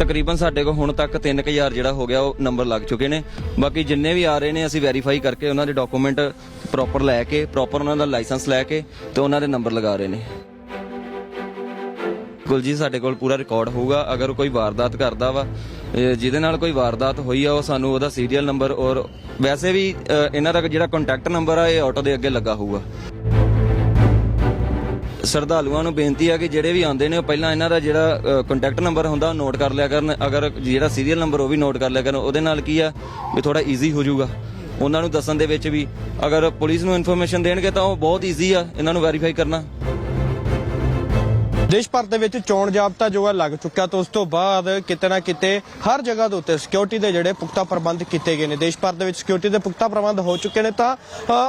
ਤਕਰੀਬਨ ਸਾਡੇ ਕੋਲ ਹੁਣ ਤੱਕ 3000 ਜਿਹੜਾ ਹੋ ਗਿਆ, ਉਹ ਨੰਬਰ ਲੱਗ ਚੁੱਕੇ ਨੇ। ਬਾਕੀ ਜਿੰਨੇ ਵੀ ਆ ਰਹੇ ਨੇ, ਅਸੀਂ ਵੈਰੀਫਾਈ ਕਰਕੇ ਉਹਨਾਂ ਦੇ ਡਾਕੂਮੈਂਟ ਪ੍ਰੋਪਰ ਲੈ ਕੇ ਪ੍ਰੋਪਰ ਉਹਨਾਂ ਦਾ ਲਾਇਸੈਂਸ ਲੈ ਕੇ ਤੇ ਉਹਨਾਂ ਦੇ ਨੰਬਰ ਲਗਾ ਰਹੇ ਨੇ। ਬਿਲਕੁਲ ਜੀ, ਸਾਡੇ ਕੋਲ ਪੂਰਾ ਰਿਕਾਰਡ ਹੋਊਗਾ। ਅਗਰ ਕੋਈ ਵਾਰਦਾਤ ਕਰਦਾ ਵਾ ਜਿਹਦੇ ਨਾਲ ਕੋਈ ਵਾਰਦਾਤ ਹੋਈ ਆ, ਉਹ ਸਾਨੂੰ ਉਹਦਾ ਸੀਰੀਅਲ ਨੰਬਰ ਔਰ ਵੈਸੇ ਵੀ ਇਹਨਾਂ ਦਾ ਜਿਹੜਾ ਕੰਟੈਕਟ ਨੰਬਰ ਆ, ਇਹ ਆਟੋ ਦੇ ਅੱਗੇ ਲੱਗਾ ਹੋਊਗਾ। ਸ਼ਰਧਾਲੂਆਂ ਨੂੰ ਬੇਨਤੀ ਆ ਕਿ ਜਿਹੜੇ ਵੀ ਆਉਂਦੇ ਨੇ, ਉਹ ਪਹਿਲਾਂ ਇਹਨਾਂ ਦਾ ਜਿਹੜਾ ਕੰਟੈਕਟ ਨੰਬਰ ਹੁੰਦਾ, ਉਹ ਨੋਟ ਕਰ ਲਿਆ ਕਰਨ। ਅਗਰ ਜਿਹੜਾ ਸੀਰੀਅਲ ਨੰਬਰ ਉਹ ਵੀ ਨੋਟ ਕਰ ਲਿਆ ਕਰਨ। ਉਹਦੇ ਨਾਲ ਕੀ ਆ, ਵੀ ਥੋੜਾ ਈਜ਼ੀ ਹੋ ਜਾਊਗਾ। ਉਹਨਾਂ ਨੂੰ ਦੱਸਣ ਦੇ ਵਿੱਚ ਵੀ, ਅਗਰ ਪੁਲਿਸ ਨੂੰ ਇਨਫੋਰਮੇਸ਼ਨ ਦੇਣਗੇ ਤਾਂ ਉਹ ਬਹੁਤ ਈਜ਼ੀ ਆ, ਇਹਨਾਂ ਨੂੰ ਵੈਰੀਫਾਈ ਕਰਨਾ। ਦੇਸ਼ ਭਰ ਦੇ ਵਿੱਚ ਚੋਣ ਜਾਬਤਾ ਜੋ ਹੈ ਲੱਗ ਚੁੱਕਾ ਤੇ ਉਸ ਤੋਂ ਬਾਅਦ ਕਿਤੇ ਨਾ ਕਿਤੇ ਹਰ ਜਗ੍ਹਾ ਦੇ ਉੱਤੇ ਸਿਕਿਉਰਿਟੀ ਦੇ ਜਿਹੜੇ ਪੁਖਤਾ ਪ੍ਰਬੰਧ ਕੀਤੇ ਗਏ ਨੇ। ਦੇਸ਼ ਭਰ ਦੇ ਵਿੱਚ ਸਿਕਿਉਰਿਟੀ ਦੇ ਪੁਖਤਾ ਪ੍ਰਬੰਧ ਹੋ ਚੁੱਕੇ ਨੇ ਤਾਂ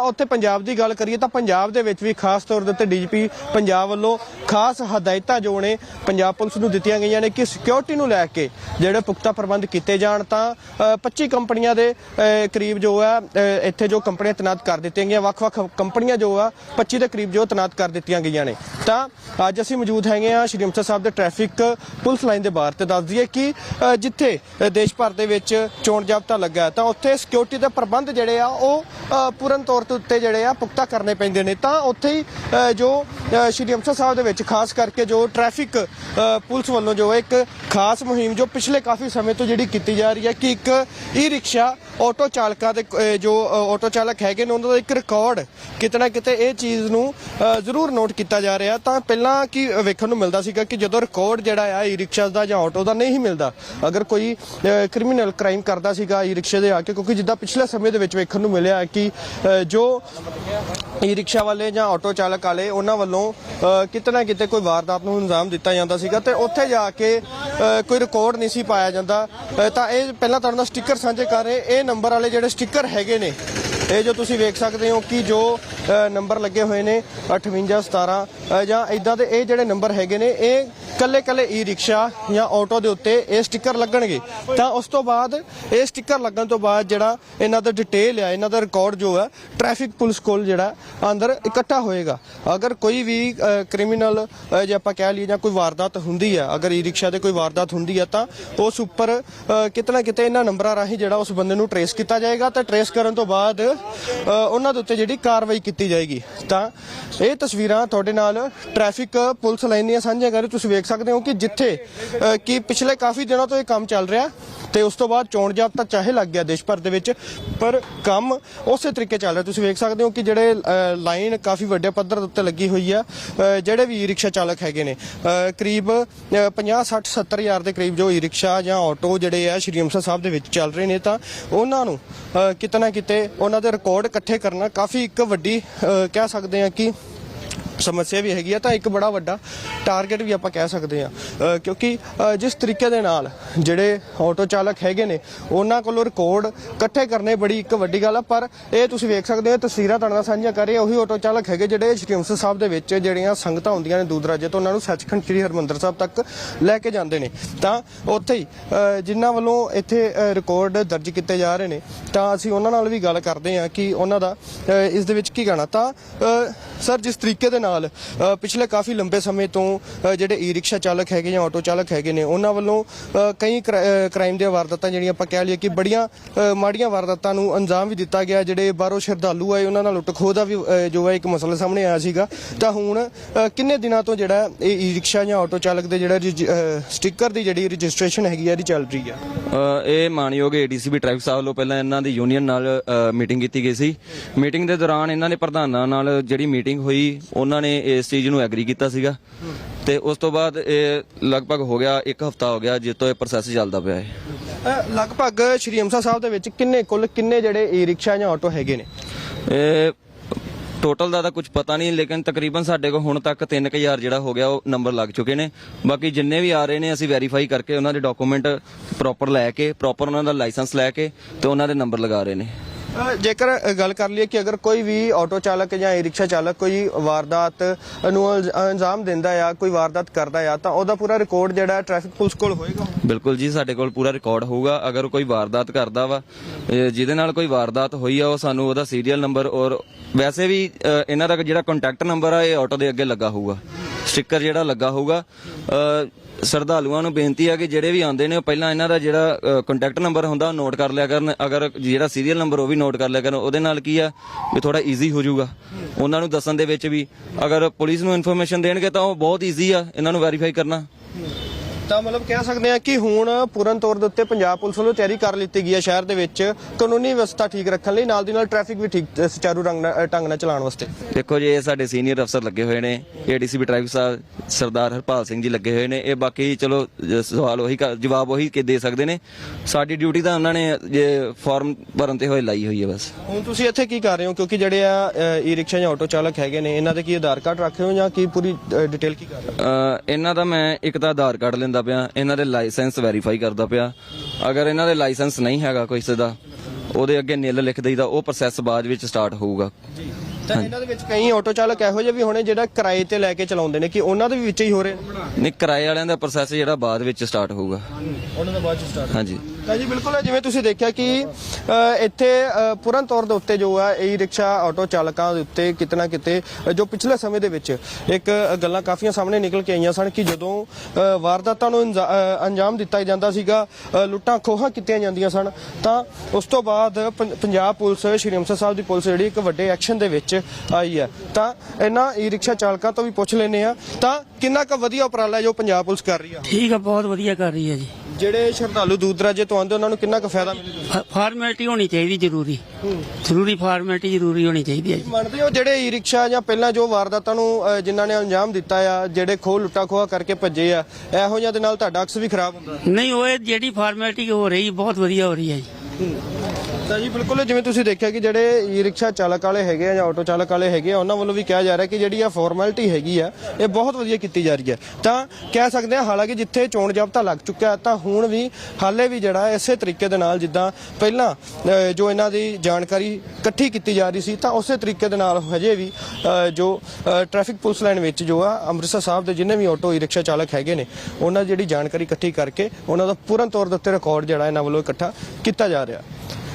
ਉੱਥੇ ਪੰਜਾਬ ਦੀ ਗੱਲ ਕਰੀਏ ਤਾਂ ਪੰਜਾਬ ਦੇ ਵਿੱਚ ਵੀ ਖਾਸ ਤੌਰ ਦੇ ਉੱਤੇ ਡੀਜੀਪੀ ਪੰਜਾਬ ਵੱਲੋਂ ਖਾਸ ਹਦਾਇਤਾਂ ਜੋ ਨੇ ਪੰਜਾਬ ਪੁਲਿਸ ਨੂੰ ਦਿੱਤੀਆਂ ਗਈਆਂ ਨੇ ਕਿ ਸਿਕਿਉਰਿਟੀ ਨੂੰ ਲੈ ਕੇ ਜਿਹੜੇ ਪੁਖਤਾ ਪ੍ਰਬੰਧ ਕੀਤੇ ਜਾਣ ਤਾਂ ਅ, 25 ਕੰਪਨੀਆਂ ਦੇ ਕਰੀਬ ਜੋ ਹੈ ਇੱਥੇ ਜੋ ਕੰਪਨੀਆਂ ਤੈਨਾਤ ਕਰ ਦਿੱਤੀਆਂ ਗਈਆਂ ਵੱਖ-ਵੱਖ ਕੰਪਨੀਆਂ ਜੋ ਆ 25 ਦੇ ਕਰੀਬ ਜੋ ਤੈਨਾਤ ਕਰ ਦਿੱਤੀਆਂ ਗਈਆਂ ਨੇ। ਤਾਂ ਅੱਜ ਅਸੀਂ ਮੌਜੂਦ ਹੈਗੇ ਆ ਸ਼੍ਰੀ ਅੰਮ੍ਰਿਤਸਰ ਸਾਹਿਬ ਦੇ ਟ੍ਰੈਫਿਕ ਪੁਲਿਸ ਲਾਈਨ ਦੇ ਬਾਹਰ ਤੇ ਦੱਸ ਦਈਏ ਕਿ ਜਿੱਥੇ ਦੇਸ਼ ਭਰ ਦੇ ਵਿੱਚ ਚੋਣ ਜਾਬਤਾ ਲੱਗਾ ਤਾਂ ਉੱਥੇ ਸਿਕਿਉਰਿਟੀ ਦੇ ਪ੍ਰਬੰਧ ਜਿਹੜੇ ਆ ਉਹ ਪੂਰਨ ਤੌਰ ਤੇ ਉੱਤੇ ਜਿਹੜੇ ਆ ਪੁਖਤਾ ਕਰਨੇ ਪੈਂਦੇ ਨੇ। ਤਾਂ ਉੱਥੇ ਹੀ ਜੋ ਸ਼੍ਰੀ ਅੰਮ੍ਰਿਤਸਰ ਸਾਹਿਬ ਦੇ ਵਿੱਚ ਖਾਸ ਕਰਕੇ ਜੋ ਟ੍ਰੈਫਿਕ ਪੁਲਿਸ ਵੱਲੋਂ ਜੋ ਇੱਕ ਖਾਸ ਮੁਹਿੰਮ ਜੋ ਪਿਛਲੇ ਕਾਫੀ ਸਮੇਂ ਤੋਂ ਜਿਹੜੀ ਕੀਤੀ ਜਾ ਰਹੀ ਹੈ ਕਿ ਇੱਕ ਈ ਰਿਕਸ਼ਾ ਆਟੋ ਚਾਲਕਾਂ ਦੇ ਜੋ ਆਟੋ ਚਾਲਕ ਹੈਗੇ ਨੇ, ਉਹਨਾਂ ਦਾ ਇੱਕ ਰਿਕਾਰਡ ਕਿਤੇ ਨਾ ਕਿਤੇ ਇਹ ਚੀਜ਼ ਨੂੰ ਜ਼ਰੂਰ ਨੋਟ ਕੀਤਾ ਜਾ ਰਿਹਾ ਤਾਂ ਪਹਿਲਾਂ ਕੀ ਵੇਖਣ ਨੂੰ ਮਿਲਦਾ ਸੀਗਾ ਕਿ ਜਦੋਂ ਰਿਕਾਰਡ ਜਿਹੜਾ ਆ ਈ ਰਿਕਸ਼ਾ ਦਾ ਜਾਂ ਆਟੋ ਦਾ ਨਹੀਂ ਮਿਲਦਾ ਅਗਰ ਕੋਈ ਕ੍ਰਿਮੀਨਲ ਕ੍ਰਾਈਮ ਕਰਦਾ ਸੀਗਾ ਈ ਰਿਕਸ਼ੇ ਦੇ ਆ ਕੇ ਕਿਉਂਕਿ ਜਿੱਦਾਂ ਪਿਛਲੇ ਸਮੇਂ ਦੇ ਵਿੱਚ ਵੇਖਣ ਨੂੰ ਮਿਲਿਆ ਕਿ ਜੋ ਈ ਰਿਕਸ਼ਾ ਵਾਲੇ ਜਾਂ ਆਟੋ ਚਾਲਕ ਵਾਲੇ ਉਹਨਾਂ ਵੱਲੋਂ ਅ, ਕਿਤੇ ਨਾ ਕਿਤੇ ਕੋਈ ਵਾਰਦਾਤ ਨੂੰ ਅੰਜਾਮ ਦਿੱਤਾ ਜਾਂਦਾ ਸੀਗਾ ਤੇ ਉੱਥੇ ਜਾ ਕੇ ਕੋਈ ਰਿਕਾਰਡ ਨਹੀਂ ਸੀ ਪਾਇਆ ਜਾਂਦਾ। ਤਾਂ ਇਹ ਪਹਿਲਾਂ ਤੁਹਾਨੂੰ ਨਾਲ ਸਟicker ਸਾਂਝੇ ਕਰ ਰਹੇ ਇਹ ਨੰਬਰ ਵਾਲੇ ਜਿਹੜੇ ਸਟicker ਹੈਗੇ ਨੇ ਇਹ ਜੋ ਤੁਸੀਂ ਵੇਖ ਸਕਦੇ ਹੋ ਕਿ ਜੋ ਨੰਬਰ ਲੱਗੇ ਹੋਏ ਨੇ 58 17 ਜਾਂ ਇਦਾਂ ਦੇ ਇਹ ਜਿਹੜੇ ਨੰਬਰ ਹੈਗੇ ਨੇ ਇਹ ਕੱਲੇ ਕੱਲੇ ਈ ਰਿਕਸ਼ਾ ਜਾਂ ਆਟੋ ਦੇ ਉੱਤੇ ਇਹ ਸਟicker ਲੱਗਣਗੇ। ਤਾਂ ਉਸ ਤੋਂ ਬਾਅਦ ਇਹ ਸਟicker ਲੱਗਣ ਤੋਂ ਬਾਅਦ ਜਿਹੜਾ ਇਹਨਾਂ ਦਾ ਡਿਟੇਲ ਆ ਇਹਨਾਂ ਦਾ ਰਿਕਾਰਡ ਜੋ ਹੈ ਟ੍ਰੈਫਿਕ ਪੁਲਿਸ ਕੋਲ ਜਿਹੜਾ ਅੰਦਰ ਇਕੱਠਾ ਹੋਏਗਾ। ਅਗਰ ਕੋਈ ਵੀ ਕ੍ਰਿਮੀਨਲ ਜੇ ਆਪਾਂ ਕਹਿ ਲਈਏ ਜਾਂ ਕੋਈ ਵਾਰਦਾਤ ਹੁੰਦੀ ਹੈ ਅਗਰ ਈ ਰਿਕਸ਼ਾ ਤੇ ਕੋਈ ਵਾਰਦਾਤ ਹੁੰਦੀ ਹੈ ਤਾਂ ਉਸ ਉੱਪਰ ਅ, ਕਿਤੇ ਨਾ ਕਿਤੇ ਇਹਨਾਂ ਨੰਬਰਾਂ ਰਾਹੀਂ ਜਿਹੜਾ ਉਸ ਬੰਦੇ ਨੂੰ ਟਰੇਸ ਕੀਤਾ ਜਾਏਗਾ। ਤਾਂ ਟਰੇਸ ਕਰਨ ਤੋਂ ਬਾਅਦ ਉਹਨਾਂ ਦੇ ਉੱਤੇ ਜਿਹੜੀ ਕਾਰਵਾਈ ਕੀਤੀ ਜਾਏਗੀ। ਤਾਂ ਇਹ ਤਸਵੀਰਾਂ ਤੁਹਾਡੇ ਨਾਲ ਟ੍ਰੈਫਿਕ ਪੁਲਿਸ ਲਾਈਨ ਦੀਆਂ ਸਾਂਝੀਆਂ ਕਰ ਤੁਸੀਂ ਵੇਖ ਸਕਦੇ ਹੋ ਕਿ ਜਿੱਥੇ ਅ, ਕਿ ਪਿਛਲੇ ਕਾਫੀ ਦਿਨਾਂ ਤੋਂ ਇਹ ਕੰਮ ਚੱਲ ਰਿਹਾ। ਤੇ ਉਸ ਤੋਂ ਬਾਅਦ ਚੋਣ ਜਾਬਤਾ ਚਾਹੇ ਲੱਗ ਗਿਆ ਦੇਸ਼ ਭਰ ਦੇ ਵਿੱਚ ਪਰ ਕੰਮ ਉਸੇ ਤਰੀਕੇ ਚੱਲ ਰਿਹਾ। ਤੁਸੀਂ ਵੇਖ ਸਕਦੇ ਹੋ ਕਿ ਜਿਹੜੇ ਲਾਈਨ ਕਾਫੀ ਵੱਡੇ ਪੱਧਰ ਦੇ ਉੱਤੇ ਲੱਗੀ ਹੋਈ ਆ। ਜਿਹੜੇ ਵੀ ਈ ਰਿਕਸ਼ਾ ਚਾਲਕ ਹੈਗੇ ਨੇ ਕਰੀਬ 50 60 70 ਹਜ਼ਾਰ ਦੇ ਕਰੀਬ ਜੋ ਈ ਰਿਕਸ਼ਾ ਜਾਂ ਆਟੋ ਜਿਹੜੇ ਆ ਸ਼੍ਰੀ ਅੰਮ੍ਰਿਤਸਰ ਸਾਹਿਬ ਦੇ ਵਿੱਚ ਚੱਲ ਰਹੇ ਨੇ ਤਾਂ ਉਹਨਾਂ ਨੂੰ ਅ, ਕਿਤੇ ਨਾ ਕਿਤੇ ਉਹਨਾਂ ਦੇ ਰਿਕਾਰਡ ਇਕੱਠੇ ਕਰਨਾ ਕਾਫੀ ਇੱਕ ਵੱਡੀ ਕਹਿ ਸਕਦੇ ਆ ਕਿ ਸਮੱਸਿਆ ਵੀ ਹੈਗੀ ਆ ਤਾਂ ਇੱਕ ਬੜਾ ਵੱਡਾ ਟਾਰਗੇਟ ਵੀ ਆਪਾਂ ਕਹਿ ਸਕਦੇ ਆ ਕਿਉਂਕਿ ਜਿਸ ਤਰੀਕੇ ਦੇ ਨਾਲ ਜਿਹੜੇ ਆਟੋ ਚਾਲਕ ਹੈਗੇ ਨੇ ਉਹਨਾਂ ਕੋਲੋਂ ਰਿਕਾਰਡ ਇਕੱਠੇ ਕਰਨੇ ਬੜੀ ਇੱਕ ਵੱਡੀ ਗੱਲ ਆ ਪਰ ਇਹ ਤੁਸੀਂ ਵੇਖ ਸਕਦੇ ਹੋ ਤਸਵੀਰਾਂ ਤੁਹਾਡੇ ਨਾਲ ਸਾਂਝੀਆਂ ਕਰ ਰਹੇ ਉਹੀ ਆਟੋ ਚਾਲਕ ਹੈਗੇ ਜਿਹੜੇ ਸ਼੍ਰੀ ਅੰਮ੍ਰਿਤਸਰ ਸਾਹਿਬ ਦੇ ਵਿੱਚ ਜਿਹੜੀਆਂ ਸੰਗਤਾਂ ਹੁੰਦੀਆਂ ਨੇ ਦੂਰ ਦਰਾਜੇ ਤੋਂ ਉਹਨਾਂ ਨੂੰ ਸੱਚਖੰਡ ਸ਼੍ਰੀ ਹਰਮੰਦਰ ਸਾਹਿਬ ਤੱਕ ਲੈ ਕੇ ਜਾਂਦੇ ਨੇ। ਤਾਂ ਉੱਥੇ ਹੀ ਜਿਨ੍ਹਾਂ ਵੱਲੋਂ ਇੱਥੇ ਅ, ਰਿਕਾਰਡ ਦਰਜ ਕੀਤੇ ਜਾ ਰਹੇ ਨੇ ਤਾਂ ਅਸੀਂ ਉਹਨਾਂ ਨਾਲ ਵੀ ਗੱਲ ਕਰਦੇ ਹਾਂ ਕਿ ਉਹਨਾਂ ਦਾ ਇਸ ਦੇ ਵਿੱਚ ਕੀ ਕਹਿਣਾ। ਤਾਂ ਸਰ ਜਿਸ ਤਰੀਕੇ ਦੇ ਨਾਲ ਨਾਲ ਪਿਛਲੇ ਕਾਫੀ ਲੰਬੇ ਸਮੇਂ ਤੋਂ ਜਿਹੜੇ ਈ ਰਿਕਸ਼ਾ ਚਾਲਕ ਹੈਗੇ ਜਾਂ ਆਟੋ ਚਾਲਕ ਹੈਗੇ ਨੇ, ਉਹਨਾਂ ਵੱਲੋਂ ਕਈ ਕ੍ਰਾਈਮ ਦੀਆਂ ਵਾਰਦਾਤਾਂ ਜਿਹੜੀਆਂ ਆਪਾਂ ਕਹਿ ਲਈਏ ਕਿ ਬੜੀਆਂ ਮਾੜੀਆਂ ਵਾਰਦਾਤਾਂ ਨੂੰ ਅੰਜਾਮ ਵੀ ਦਿੱਤਾ ਗਿਆ, ਜਿਹੜੇ ਬਾਹਰੋਂ ਸ਼ਰਧਾਲੂ ਆਏ, ਉਹਨਾਂ ਨਾਲ ਲੁੱਟ ਖੋਹ ਦਾ ਵੀ ਜੋ ਹੈ ਇੱਕ ਮਸਲਾ ਸਾਹਮਣੇ ਆਇਆ ਸੀਗਾ। ਤਾਂ ਹੁਣ ਕਿੰਨੇ ਦਿਨਾਂ ਤੋਂ ਜਿਹੜਾ ਇਹ ਈ ਰਿਕਸ਼ਾ ਜਾਂ ਆਟੋ ਚਾਲਕ ਦੇ ਜਿਹੜਾ ਸਟicker ਦੀ ਜਿਹੜੀ ਰਜਿਸਟ੍ਰੇਸ਼ਨ ਹੈਗੀ ਆ, ਇਹਦੀ ਚੱਲ ਰਹੀ ਆ? ਇਹ ਮਾਨਯੋਗ ਏਡੀਸੀਬੀ ਟ੍ਰੈਫਿਕ ਸਾਹਿਬ ਵੱਲੋਂ ਪਹਿਲਾਂ ਇਹਨਾਂ ਦੀ ਯੂਨੀਅਨ ਨਾਲ ਮੀਟਿੰਗ ਕੀਤੀ ਗਈ ਸੀ। ਮੀਟਿੰਗ ਦੇ ਦੌਰਾਨ ਇਹਨਾਂ ਦੇ ਪ੍ਰਧਾਨਾਂ ਨਾਲ ਜਿਹੜੀ ਮੀਟਿੰਗ ਹੋਈ, ਉਹਨਾਂ ਨੇ ਇਸ ਚੀਜ਼ ਨੂੰ ਐਗਰੀ ਕੀਤਾ ਸੀਗਾ। ਤੇ ਉਸ ਤੋਂ ਬਾਅਦ ਇਹ ਲਗਭਗ ਹੋ ਗਿਆ ਇੱਕ ਹਫਤਾ ਹੋ ਗਿਆ ਜਿਸ ਤੋਂ ਇਹ ਪ੍ਰੋਸੈਸ ਚੱਲਦਾ ਪਿਆ ਹੈ ਅ, ਲਗਭਗ ਸ਼੍ਰੀ ਅੰਮ੍ਰਿਤਸਰ ਸਾਹਿਬ ਦੇ ਵਿੱਚ ਕਿੰਨੇ ਕੁੱਲ ਕਿੰਨੇ ਜਿਹੜੇ ਈ ਰਿਕਸ਼ਾ ਜਾਂ ਆਟੋ ਹੈਗੇ ਨੇ? ਇਹ ਟੋਟਲ ਦਾ ਤਾਂ ਕੁਝ ਪਤਾ ਨਹੀਂ ਲੇਕਿਨ ਤਕਰੀਬਨ ਸਾਡੇ ਕੋਲ ਹੁਣ ਤੱਕ 3000 ਜਿਹੜਾ ਹੋ ਗਿਆ ਉਹ ਨੰਬਰ ਲੱਗ ਚੁੱਕੇ ਨੇ। ਬਾਕੀ ਜਿੰਨੇ ਵੀ ਆ ਰਹੇ ਨੇ ਅਸੀਂ ਵੈਰੀਫਾਈ ਕਰਕੇ ਉਹਨਾਂ ਦੇ ਡਾਕੂਮੈਂਟ ਪ੍ਰੋਪਰ ਲੈ ਕੇ ਪ੍ਰੋਪਰ ਉਹਨਾਂ ਦਾ ਲਾਇਸੈਂਸ ਲੈ ਕੇ ਤੇ ਉਹਨਾਂ ਦੇ ਨੰਬਰ ਲਗਾ ਰਹੇ ਨੇ। ਜੇਕਰ ਗੱਲ ਕਰ ਲਈਏ ਕਿ ਅਗਰ ਕੋਈ ਵੀ ਆਟੋ ਚਾਲਕ ਜਾਂ ਈ ਰਿਕਸ਼ਾ ਚਾਲਕ ਕੋਈ ਵਾਰਦਾਤ ਨੂੰ ਅੰਜਾਮ ਦਿੰਦਾ ਆ, ਕੋਈ ਵਾਰਦਾਤ ਕਰਦਾ ਆ, ਤਾਂ ਉਹਦਾ ਪੂਰਾ ਰਿਕਾਰਡ ਜਿਹੜਾ ਟ੍ਰੈਫਿਕ ਪੁਲਿਸ ਕੋਲ ਹੋਏਗਾ ਬਿਲਕੁਲ ਜੀ, ਸਾਡੇ ਕੋਲ ਪੂਰਾ ਰਿਕਾਰਡ ਹੋਊਗਾ। ਅਗਰ ਕੋਈ ਵਾਰਦਾਤ ਕਰਦਾ ਵਾ ਜਿਹਦੇ ਨਾਲ ਕੋਈ ਵਾਰਦਾਤ ਹੋਈ ਆ, ਉਹ ਸਾਨੂੰ ਉਹਦਾ ਸੀਰੀਅਲ ਨੰਬਰ ਔਰ ਵੈਸੇ ਵੀ ਇਹਨਾਂ ਦਾ ਜਿਹੜਾ ਕੰਟੈਕਟ ਨੰਬਰ ਆ, ਇਹ ਆਟੋ ਦੇ ਅੱਗੇ ਲੱਗਾ ਹੋਊਗਾ। ਸਟicker ਜਿਹੜਾ ਲੱਗਾ ਹੋਊਗਾ ਅ, ਸ਼ਰਧਾਲੂਆਂ ਨੂੰ ਬੇਨਤੀ ਆ ਕਿ ਜਿਹੜੇ ਵੀ ਆਉਂਦੇ ਨੇ ਉਹ ਪਹਿਲਾਂ ਇਹਨਾਂ ਦਾ ਜਿਹੜਾ ਕੰਟੈਕਟ ਨੰਬਰ ਹੁੰਦਾ ਉਹ ਨੋਟ ਕਰ ਲਿਆ ਕਰਨ। ਅਗਰ ਜਿਹੜਾ ਸੀਰੀਅਲ ਨੰਬਰ ਉਹ ਵੀ ਨੋਟ ਕਰ ਲਿਆ ਕਰਨ। ਉਹਦੇ ਨਾਲ ਕੀ ਆ ਵੀ ਥੋੜਾ ਈਜ਼ੀ ਹੋ ਜਾਊਗਾ। ਉਹਨਾਂ ਨੂੰ ਦੱਸਣ ਦੇ ਵਿੱਚ ਵੀ ਅਗਰ ਪੁਲਿਸ ਨੂੰ ਇਨਫੋਰਮੇਸ਼ਨ ਦੇਣਗੇ ਤਾਂ ਉਹ ਬਹੁਤ ਈਜ਼ੀ ਆ ਇਹਨਾਂ ਨੂੰ ਵੈਰੀਫਾਈ ਕਰਨਾ। ਤਾਂ ਮਤਲਬ ਕਹਿ ਸਕਦੇ ਆ ਕਿ ਹੁਣ ਪੂਰਨ ਤੌਰ ਦੇ ਉੱਤੇ ਪੰਜਾਬ ਪੁਲਿਸ ਵੱਲੋਂ ਤਿਆਰੀ ਕਰ ਲਿੱਤੀ ਗਈ ਹੈ ਸ਼ਹਿਰ ਦੇ ਵਿੱਚ। ਕਾਨੂੰਨੀ ਵਿਵਸਥਾ ਠੀਕ ਰੱਖਣ ਲਈ ਨਾਲ ਦੀ ਨਾਲ ਟ੍ਰੈਫਿਕ ਵੀ ਠੀਕ ਸੁਚਾਰੂ ਰੰਗ ਨਾਲ- ਢੰਗ ਨਾਲ ਚਲਾਉਣ ਵਾਸਤੇ। ਦੇਖੋ ਜੀ ਇਹ ਸਾਡੇ ਸੀਨੀਅਰ ਅਫਸਰ ਲੱਗੇ ਹੋਏ ਨੇ। ਏਡੀਸੀਬੀ ਟ੍ਰੈਫਿਕ ਸਾਹਿਬ ਸਰਦਾਰ ਹਰਪਾਲ ਸਿੰਘ ਜੀ ਲੱਗੇ ਹੋਏ ਨੇ। ਇਹ ਬਾਕੀ ਚਲੋ ਸਵਾਲ ਉਹੀ ਜਵਾਬ ਉਹੀ ਕਿ ਦੇ ਸਕਦੇ ਨੇ। ਸਾਡੀ ਡਿਊਟੀ ਤਾਂ ਉਹਨਾਂ ਨੇ ਜੇ ਫਾਰਮ ਭਰਨ ਤੇ ਹੋਏ ਲਾਈ ਹੋਈ ਹੈ ਬਸ। ਹੁਣ ਤੁਸੀਂ ਇੱਥੇ ਕੀ ਕਰ ਰਹੇ ਹੋ? ਕਿਉਂਕਿ ਜਿਹੜੇ ਆ ਈ ਰਿਕਸ਼ਾ ਜਾਂ ਆਟੋ ਚਾਲਕ ਹੈਗੇ ਨੇ ਇਹਨਾਂ ਦੇ ਕੀ ਆਧਾਰ ਕਾਰਡ ਰੱਖੇ ਹੋ ਜਾਂ ਕੀ ਪੂਰੀ ਡਿਟੇਲ ਕੀ ਕਰ ਰਹੇ ਹੋ? ਇਹਨਾਂ ਦਾ ਮੈਂ ਇੱਕ ਤਾਂ ਆਧਾਰ ਕਾਰਡ ਲੈਂਦਾ ਪਿਆ, ਇਹਨਾਂ ਦੇ ਲਾਇਸੈਂਸ ਵੈਰੀਫਾਈ ਕਰਦਾ ਪਿਆ। ਅਗਰ ਇਹਨਾਂ ਦੇ ਲਾਇਸੈਂਸ ਨਹੀਂ ਹੈਗਾ ਕੋਈ ਕਿਸੇ ਦਾ, ਉਹਦੇ ਅੱਗੇ ਨਿਲ ਲਿਖ ਦਈਦਾ, ਉਹ ਪ੍ਰੋਸੈਸ ਬਾਅਦ ਵਿੱਚ ਸਟਾਰਟ ਹੋਊਗਾ। ਤਾਂ ਇਹਨਾਂ ਦੇ ਵਿੱਚ ਕਈ ਆਟੋ ਚਾਲਕ ਇਹੋ ਜਿਹੇ ਵੀ ਹੋਣੇ ਜਿਹੜਾ ਕਿਰਾਏ ਤੇ ਲੈ ਕੇ ਚਲਾਉਂਦੇ ਨੇ ਕਿ ਉਹਨਾਂ ਦੇ ਵੀ ਵਿੱਚ ਹੀ ਹੋ ਰਹੇ ਨੇ? ਨਹੀਂ ਕਿਰਾਏ ਵਾਲਿਆਂ ਦਾ ਪ੍ਰੋਸੈਸ ਜਿਹੜਾ ਬਾਅਦ ਵਿੱਚ ਸਟਾਰਟ ਹੋਊਗਾ। ਉਹਨਾਂ ਦਾ ਬਾਅਦ ਚ ਸਟਾਰਟ ਹਾਂਜੀ। ਤਾਂ ਜੀ ਬਿਲਕੁਲ ਜਿਵੇਂ ਤੁਸੀਂ ਦੇਖਿਆ ਕਿ ਇੱਥੇ ਪੂਰਨ ਤੌਰ ਦੇ ਉੱਤੇ ਜੋ ਹੈ ਈ ਰਿਕਸ਼ਾ ਆਟੋ ਚਾਲਕਾਂ ਦੇ ਉੱਤੇ ਕਿਤਨਾ ਕਿਤੇ ਜੋ ਪਿਛਲੇ ਸਮੇਂ ਦੇ ਵਿੱਚ ਇੱਕ ਗੱਲਾਂ ਕਾਫੀਆਂ ਸਾਹਮਣੇ ਨਿਕਲ ਕੇ ਆਈਆਂ ਸਨ ਕਿ ਜਦੋਂ ਵਾਰਦਾਤਾਂ ਨੂੰ ਅੰਜਾਮ ਦਿੱਤਾ ਜਾਂਦਾ ਸੀਗਾ ਲੁੱਟਾਂ ਖੋਹਾਂ ਕੀਤੀਆਂ ਜਾਂਦੀਆਂ ਸਨ ਤਾਂ ਉਸ ਤੋਂ ਬਾਅਦ ਪੰਜਾਬ ਪੁਲਿਸ ਸ਼੍ਰੀ ਅੰਮ੍ਰਿਤਸਰ ਸਾਹਿਬ ਦੀ ਪੁਲਿਸ ਜਿਹੜੀ ਇੱਕ ਵੱਡੇ ਐਕਸ਼ਨ ਦੇ ਵਿੱਚ ਆਈ ਹੈ। ਤਾਂ ਇਹਨਾਂ ਈ ਰਿਕਸ਼ਾ ਚਾਲਕਾਂ ਤੋਂ ਵੀ ਪੁੱਛ ਲੈਨੇ ਆ ਤਾਂ ਕਿੰਨਾ ਕੁ ਵਧੀਆ ਉਪਰਾਲਾ ਜੋ ਪੰਜਾਬ ਪੁਲਿਸ ਕਰ ਰਹੀ ਆ ਠੀਕ ਆ ਬਹੁਤ ਵਧੀਆ ਕਰ ਰਹੀ ਹੈ ਜੀ। ਜਿਹੜੇ ਸ਼ਰਧਾਲੂ ਦੂਰ ਦਰਾਜੇ ਤੋਂ ਆਉਂਦੇ ਉਹਨਾਂ ਨੂੰ ਕਿੰਨਾ ਕੁ ਫਾਇਦਾ ਮਿਲੇਗਾ ਫਾਰਮੈਲਿਟੀ ਹੋਣੀ ਚਾਹੀਦੀ ਜ਼ਰੂਰੀ। ਜ਼ਰੂਰੀ ਫਾਰਮੈਲਿਟੀ ਜ਼ਰੂਰੀ ਹੋਣੀ ਚਾਹੀਦੀ ਹੈ ਜੀ। ਮੰਨਦੇ ਹੋ ਜਿਹੜੇ ਈ ਰਿਕਸ਼ਾ ਜਾਂ ਪਹਿਲਾਂ ਜੋ ਵਾਰਦਾਤਾਂ ਨੂੰ ਜਿਨ੍ਹਾਂ ਨੇ ਅੰਜਾਮ ਦਿੱਤਾ ਆ ਜਿਹੜੇ ਖੋਹ ਲੁੱਟਾ ਖੋਹਾ ਕਰਕੇ ਭੱਜੇ ਆ ਇਹੋ ਜਿਹਾ ਦੇ ਨਾਲ ਤੁਹਾਡਾ ਅਕਸ ਵੀ ਖਰਾਬ ਹੁੰਦਾ? ਨਹੀਂ ਉਹ ਜਿਹੜੀ ਫਾਰਮੈਲਿਟੀ ਹੋ ਰਹੀ ਬਹੁਤ ਵਧੀਆ ਹੋ ਰਹੀ ਹੈ ਜੀ। ਤਾਂ ਜੀ ਬਿਲਕੁਲ ਜਿਵੇਂ ਤੁਸੀਂ ਦੇਖਿਆ ਕਿ ਜਿਹੜੇ ਈ ਰਿਕਸ਼ਾ ਚਾਲਕ ਵਾਲੇ ਹੈਗੇ ਆ ਜਾਂ ਆਟੋ ਚਾਲਕ ਵਾਲੇ ਹੈਗੇ ਆ ਉਹਨਾਂ ਵੱਲੋਂ ਵੀ ਕਿਹਾ ਜਾ ਰਿਹਾ ਕਿ ਜਿਹੜੀ ਆ ਫਾਰਮੈਲਿਟੀ ਹੈਗੀ ਆ ਇਹ ਬਹੁਤ ਵਧੀਆ ਕੀਤੀ ਜਾ ਰਹੀ ਹੈ। ਤਾਂ ਕਹਿ ਸਕਦੇ ਆ ਹਾਲਾਂਕਿ ਜਿੱਥੇ ਚੋਣ ਜਾਬਤਾ ਲੱਗ ਚੁੱਕਿਆ ਤਾਂ ਹੁਣ ਵੀ ਹਾਲੇ ਵੀ ਜਿਹੜਾ ਇਸੇ ਤਰੀਕੇ ਦੇ ਨਾਲ ਜਿੱਦਾਂ ਪਹਿਲਾਂ ਅ, ਜੋ ਇਹਨਾਂ ਦੀ ਜਾਣਕਾਰੀ ਇਕੱਠੀ ਕੀਤੀ ਜਾ ਰਹੀ ਸੀ ਤਾਂ ਉਸੇ ਤਰੀਕੇ ਦੇ ਨਾਲ ਹਜੇ ਵੀ ਅ, ਜੋ ਅ, ਟ੍ਰੈਫਿਕ ਪੁਲਿਸ ਲਾਈਨ ਵਿੱਚ ਜੋ ਆ ਅੰਮ੍ਰਿਤਸਰ ਸਾਹਿਬ ਦੇ ਜਿੰਨੇ ਵੀ ਆਟੋ ਈ ਰਿਕਸ਼ਾ ਚਾਲਕ ਹੈਗੇ ਨੇ ਉਹਨਾਂ ਦੀ ਜਿਹੜੀ ਜਾਣਕਾਰੀ ਇਕੱਠੀ ਕਰਕੇ ਉਹਨਾਂ ਦਾ ਪੂਰਨ ਤੌਰ ਦੇ ਉੱਤੇ ਰਿਕਾਰਡ ਜਿਹੜਾ ਇਹਨਾਂ ਵੱਲੋਂ ਇਕੱਠਾ ਕੀਤਾ ਜਾ ਰਿਹਾ।